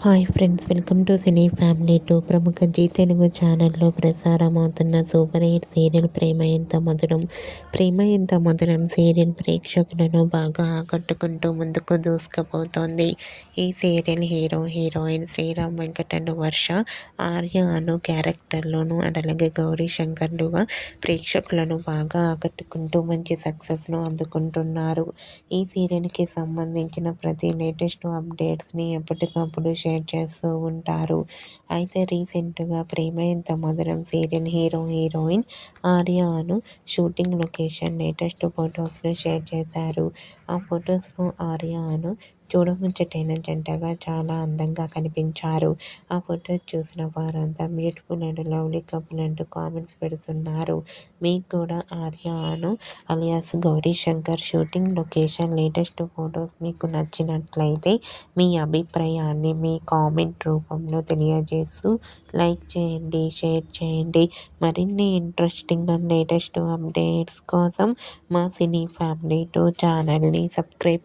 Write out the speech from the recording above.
Hi friends welcome to cine family too ప్రముఖ G Telugu ఛానల్లో ప్రసారమవుతున్న super hit serial Prema Entha Madhuram? Prema ఎంత Madhuram? Serial ప్రేక్షకులను బాగా ఆకట్టుకుంటూ ముందుకు దూసుకుపోతోంది. ఈ సీరియల్ హీరో హీరోయిన్ శ్రీరామ్ వెంకటను వర్ష ఆర్య అను క్యారెక్టర్లోను అలాగే గౌరీ శంకర్లుగా ప్రేక్షకులను బాగా ఆకట్టుకుంటూ మంచి సక్సెస్ను అందుకుంటున్నారు. ఈ సీరియల్కి సంబంధించిన ప్రతి లేటెస్ట్ అప్డేట్స్ని ఎప్పటికప్పుడు షేర్ చేస్తూ ఉంటారు. అయితే రీసెంట్గా Prema Entha Madhuram serial hero heroine ఆర్యాను shooting location latest ఫొటోస్ను షేర్ చేశారు. ఆ ఫొటోస్ను ఆర్యాను చూడముచ్చటైన జంటగా చాలా అందంగా కనిపించారు. ఆ ఫొటోస్ చూసిన వారంతా బ్యూటిఫుల్ అండ్ లవ్లీ కపుల్ అంటూ కామెంట్స్ పెడుతున్నారు. మీకు కూడా ఆర్యాను alias Gauri Shankar shooting location latest photos మీకు నచ్చినట్లయితే మీ అభిప్రాయాన్ని మీ కామెంట్ రూపంలో తెలియజేస్తూ లైక్ చేయండి షేర్ చేయండి. మరిన్ని ఇంట్రెస్టింగ్ అండ్ లేటెస్ట్ అప్డేట్స్ కోసం మా సినీ ఫ్యామిలీ టూ ఛానల్ని సబ్స్క్రైబ్